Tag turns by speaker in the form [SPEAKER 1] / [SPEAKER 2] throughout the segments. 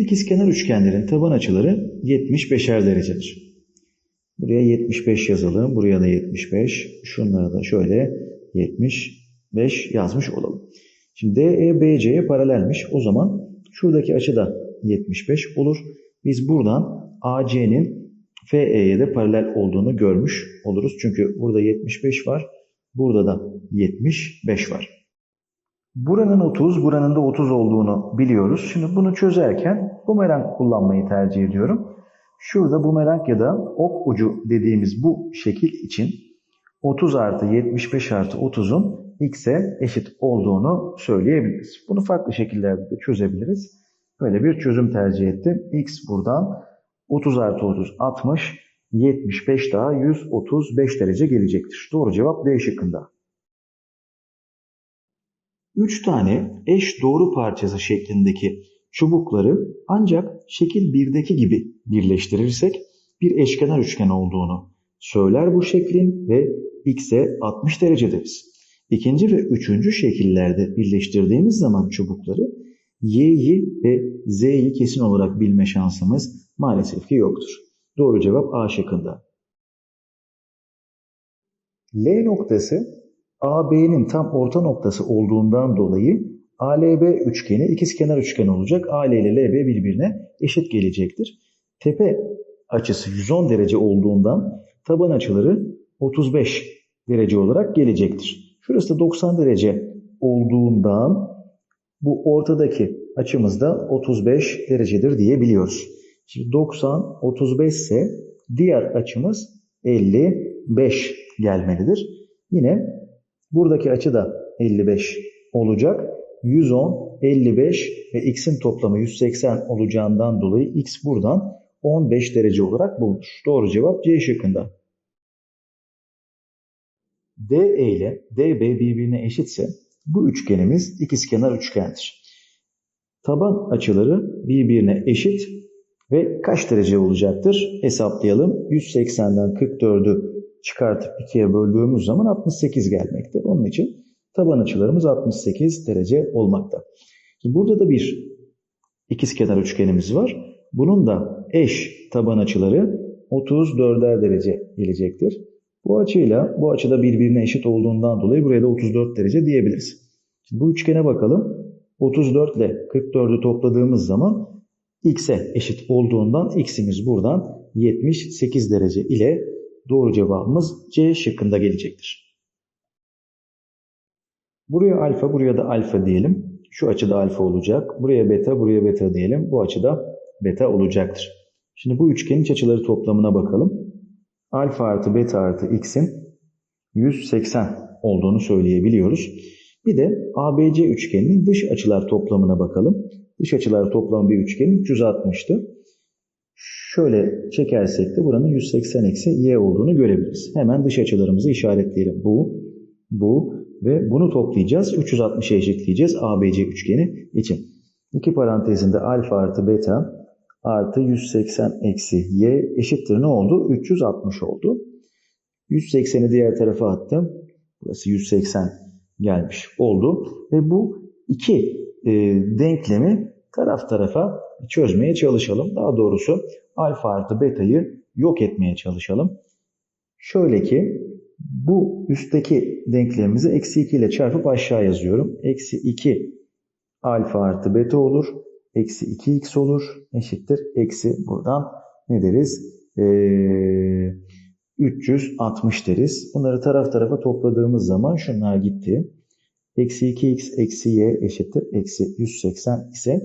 [SPEAKER 1] Bu ikizkenar üçgenlerin taban açıları 75'er derecedir. Buraya 75 yazalım. Buraya da 75. Şunlara da şöyle 75 yazmış olalım. Şimdi DE BC'ye paralelmiş. O zaman şuradaki açı da 75 olur. Biz buradan AC'nin FE'ye de paralel olduğunu görmüş oluruz. Çünkü burada 75 var. Burada da 75 var. Buranın 30, buranın da 30 olduğunu biliyoruz. Şimdi bunu çözerken bumerang kullanmayı tercih ediyorum. Şurada bumerang ya da ok ucu dediğimiz bu şekil için 30 artı 75 artı 30'un x'e eşit olduğunu söyleyebiliriz. Bunu farklı şekillerde de çözebiliriz. Böyle bir çözüm tercih ettim. x buradan 30 artı 30 60, 75 daha 135 derece gelecektir. Doğru cevap D şıkkında. 3 tane eş doğru parçası şeklindeki çubukları ancak şekil 1'deki gibi birleştirirsek bir eşkenar üçgen olduğunu söyler bu şeklin ve x'e 60 derece deriz. İkinci ve üçüncü şekillerde birleştirdiğimiz zaman çubukları y'yi ve z'yi kesin olarak bilme şansımız maalesef ki yoktur. Doğru cevap A şıkkında. L noktası AB'nin tam orta noktası olduğundan dolayı ALB üçgeni ikizkenar üçgen olacak. AL ile LB birbirine eşit gelecektir. Tepe açısı 110 derece olduğundan taban açıları 35 derece olarak gelecektir. Şurası da 90 derece olduğundan bu ortadaki açımız da 35 derecedir diyebiliyoruz. Şimdi 90, 35 ise diğer açımız 55 gelmelidir. Yine buradaki açı da 55 olacak. 110, 55 ve x'in toplamı 180 olacağından dolayı x buradan 15 derece olarak bulunur. Doğru cevap C şıkkında. DE ile DB birbirine eşitse bu üçgenimiz ikizkenar üçgendir. Taban açıları birbirine eşit ve kaç derece olacaktır? Hesaplayalım. 180'den 44'ü çıkartıp 2'ye böldüğümüz zaman 68 gelmekte. Onun için taban açılarımız 68 derece olmakta. Şimdi burada da bir ikizkenar üçgenimiz var. Bunun da eş taban açıları 34'er derece gelecektir. Bu açıyla bu açıda birbirine eşit olduğundan dolayı buraya da 34 derece diyebiliriz. Şimdi bu üçgene bakalım. 34 ile 44'ü topladığımız zaman x'e eşit olduğundan x'imiz buradan 78 derece ile doğru cevabımız C şıkkında gelecektir. Buraya alfa, buraya da alfa diyelim. Şu açıda alfa olacak. Buraya beta, buraya beta diyelim. Bu açıda beta olacaktır. Şimdi bu üçgenin iç açıları toplamına bakalım. Alfa artı beta artı x'in 180 olduğunu söyleyebiliyoruz. Bir de ABC üçgeninin dış açılar toplamına bakalım. Dış açılar toplamı bir üçgenin 360'tı. Şöyle çekersek de buranın 180 eksi y olduğunu görebiliriz. Hemen dış açılarımızı işaretleyelim. Bu, bu ve bunu toplayacağız. 360'a eşitleyeceğiz ABC üçgeni için. İki parantezinde alfa artı beta artı 180 eksi y eşittir ne oldu? 360 oldu. 180'i diğer tarafa attım. Burası 180 gelmiş oldu. Ve bu iki e, denklemi taraf tarafa çözmeye çalışalım. Daha doğrusu alfa artı beta'yı yok etmeye çalışalım. Şöyle ki bu üstteki denklemimizi eksi 2 ile çarpıp aşağı yazıyorum. Eksi 2 alfa artı beta olur. Eksi 2x olur. Eşittir. Eksi buradan ne deriz? Ee, 360 deriz. Bunları taraf tarafa topladığımız zaman şunlar gitti. Eksi 2x eksi y eşittir. Eksi 180 ise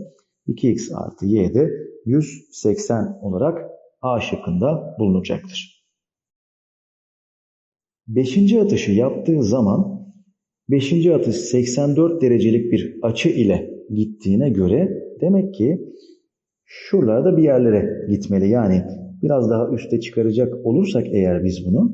[SPEAKER 1] 2x artı y de 180 olarak A şıkkında bulunacaktır. Beşinci atışı yaptığı zaman beşinci atış 84 derecelik bir açı ile gittiğine göre demek ki şuralarda bir yerlere gitmeli. Yani biraz daha üste çıkaracak olursak eğer biz bunu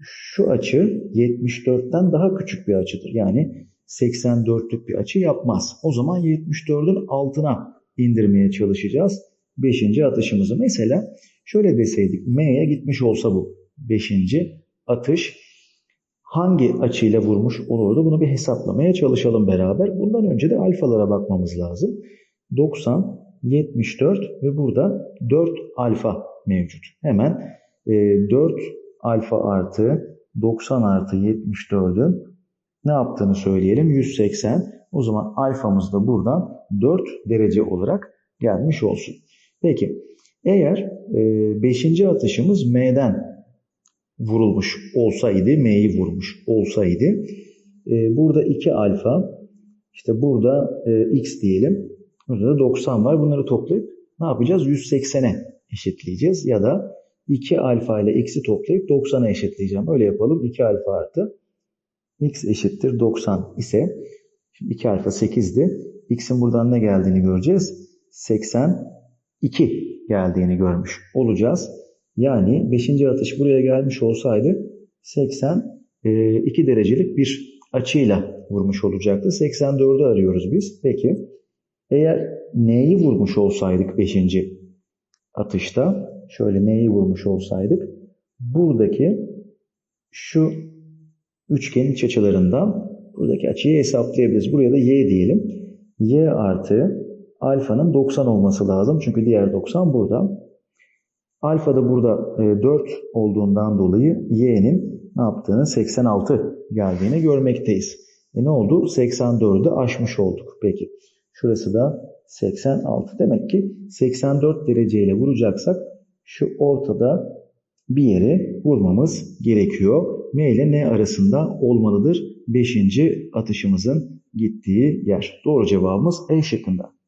[SPEAKER 1] şu açı 74'ten daha küçük bir açıdır. Yani 84'lük bir açı yapmaz. O zaman 74'ün altına indirmeye çalışacağız. 5. atışımızı. Mesela şöyle deseydik M'ye gitmiş olsa bu 5. atış hangi açıyla vurmuş olurdu? Bunu bir hesaplamaya çalışalım beraber. Bundan önce de alfalara bakmamız lazım. 90 74 ve burada 4 alfa mevcut. Hemen e, 4 alfa artı 90 artı 74'ün ne yaptığını söyleyelim. 180. O zaman alfamız da buradan 4 derece olarak gelmiş olsun. Peki eğer 5. atışımız M'den vurulmuş olsaydı, M'yi vurmuş olsaydı e, burada 2 alfa işte burada e, x diyelim. Burada da 90 var. Bunları toplayıp ne yapacağız? 180'e eşitleyeceğiz. Ya da 2 alfa ile x'i toplayıp 90'a eşitleyeceğim. Öyle yapalım. 2 alfa artı x eşittir 90 ise şimdi 2 alfa 8'di. X'in buradan ne geldiğini göreceğiz. 82 geldiğini görmüş olacağız. Yani 5. atış buraya gelmiş olsaydı 82 derecelik bir açıyla vurmuş olacaktı. 84'ü arıyoruz biz. Peki eğer neyi vurmuş olsaydık 5. atışta şöyle neyi vurmuş olsaydık buradaki şu üçgenin iç açılarından buradaki açıyı hesaplayabiliriz. Buraya da y diyelim. Y artı alfanın 90 olması lazım. Çünkü diğer 90 burada. Alfa da burada 4 olduğundan dolayı y'nin ne yaptığını 86 geldiğini görmekteyiz. E ne oldu? 84'ü aşmış olduk. Peki. Şurası da 86. Demek ki 84 dereceyle vuracaksak şu ortada bir yere vurmamız gerekiyor. M ile N arasında olmalıdır. 5. atışımızın gittiği yer. Doğru cevabımız E şıkkında.